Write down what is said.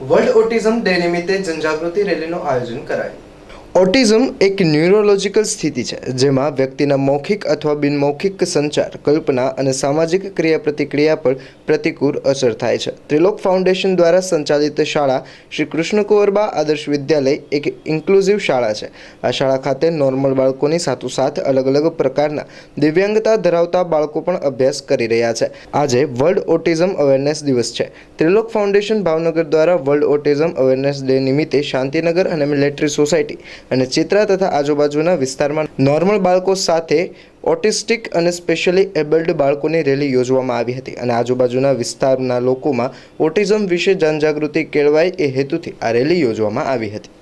World autism day નિમિત્તે જનજાગૃતિ રેલીનું આયોજન કરાયું. ઓટિઝમ એક ન્યુરોલોજિકલ સ્થિતિ છે, જેમાં વ્યક્તિના મૌખિક અથવા બિનમૌખિક સંચાર, કલ્પના અને સામાજિક ક્રિયા પ્રતિક્રિયા પર પ્રતિકૂળ અસર થાય છે. ત્રિલોક ફાઉન્ડેશન દ્વારા સંચાલિત શાળા શ્રી કૃષ્ણ કુંવરબા આદર્શ વિદ્યાલય એક ઇન્ક્લુઝિવ શાળા છે. આ શાળા ખાતે નોર્મલ બાળકોની સાથોસાથ અલગ અલગ પ્રકારના દિવ્યાંગતા ધરાવતા બાળકો પણ અભ્યાસ કરી રહ્યા છે. આજે વર્લ્ડ ઓટિઝમ અવેરનેસ દિવસ છે. ત્રિલોક ફાઉન્ડેશન ભાવનગર દ્વારા વર્લ્ડ ઓટિઝમ અવેરનેસ ડે નિમિત્તે શાંતિનગર અને મિલિટરી સોસાયટી અને ચિત્રા તથા આજુબાજુના વિસ્તારમાં નોર્મલ બાળકો સાથે ઓટિસ્ટિક અને સ્પેશિયલી એબલ્ડ બાળકોની રેલી યોજવામાં આવી હતી અને આજુબાજુના વિસ્તારના લોકોમાં ઓટિઝમ વિશે જનજાગૃતિ કેળવાય એ હેતુથી આ રેલી યોજવામાં આવી હતી.